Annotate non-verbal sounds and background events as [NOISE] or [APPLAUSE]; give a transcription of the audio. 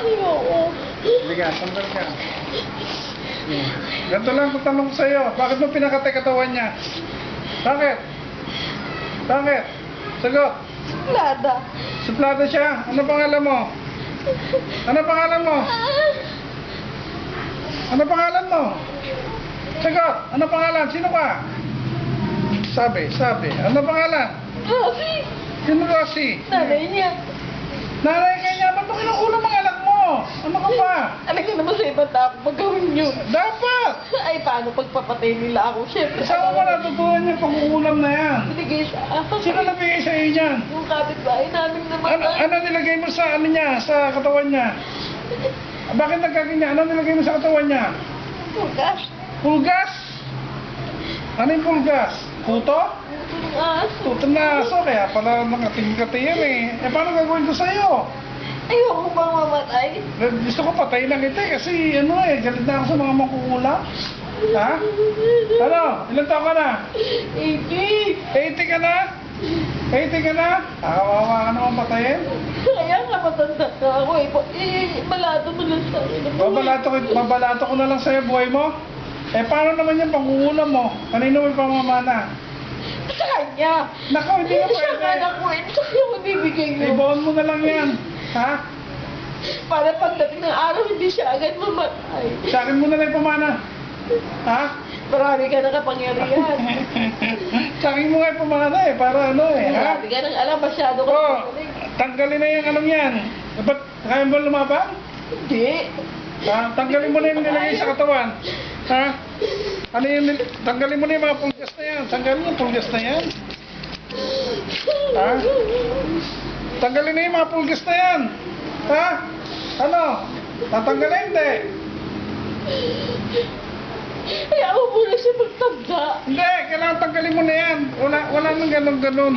Ayoko. Liga, tanggal ka. Hmm. Ganito lang ang tanong ko sa'yo. Bakit mo pinakatay katawan niya? Bakit? Bakit? Sagot. Lada. Suplada siya. Ano pangalan mo? Ano pangalan mo? Ano pangalan mo? Sagot. Ano pangalan? Sino ka? Sabi, sabi. Ano pangalan? Grabe. Sino Rosie? Nanay niya. Nanay ka niya. Ba't mo kinukulang mga? Ano ka pa? Alam ko naman sa iba tao magawin yun. Dapat! [LAUGHS] Ay, paano pagpapatay nila ako? Siyempre, Saan mo natutunan yung pangkukulam na yan? Binigay sa akin. Sino nabigay sa iyo yan? Yung kapitbahay namin naman. Ano, ano nilagay mo sa ano niya, sa katawan niya? Bakit nagkaganyan? Ano nilagay mo sa katawan niya? Pugas. Pulgas? Ano yung pulgas? Puto? Yung aso. Puto na aso, kaya pala nakatingkati yan eh. Eh paano gagawin ko sa'yo? Ayoko bang mamatay? Eh, Gusto ko patayin lang kita eh, kasi ano eh, galit na ako sa mga mangkukulam. Ha? Ano? Ilan taon ka na? Iki. 80 ka na? 80 ka na? Nakawawa ka naman patayin? Kaya nga matanda na ako eh. Eh, malato mo lang sa akin. Babalato ko, babalato ko na lang sa'yo buhay mo. Eh, paano naman yung pangungulam mo? Kanino may pamamana? Sa kanya. Nako, hindi mo Siya nga pwede. nakuhin. Sa kanya ko bibigay mo. Ibaon mo na lang yan. Ha? Para pagdating ng araw, hindi siya agad mamatay. Sa akin mo na lang yung pamana. Ha? Marami ka na kapangyarihan. [LAUGHS] Sa akin mo nga yung pamana eh, para ano eh. Ha? Marami ka nang alam, masyado ka Oh, tanggalin na yung anong yan. Eh, Ba't kaya mo lumaban? Hindi. Ha? Tanggalin mo na yung nilagay sa katawan. Ha? Ano yung nil- tanggalin mo na yung mga pulgas na yan. Tanggalin mo yung pulgas na yan. Ha? Tanggalin na yung mga pulgas na yan. Ha? Ano? Tatanggalin hindi. Kaya ako muna siya magtanda. Hindi, kailangan tanggalin mo na yan. Wala, wala nang ganon-ganon.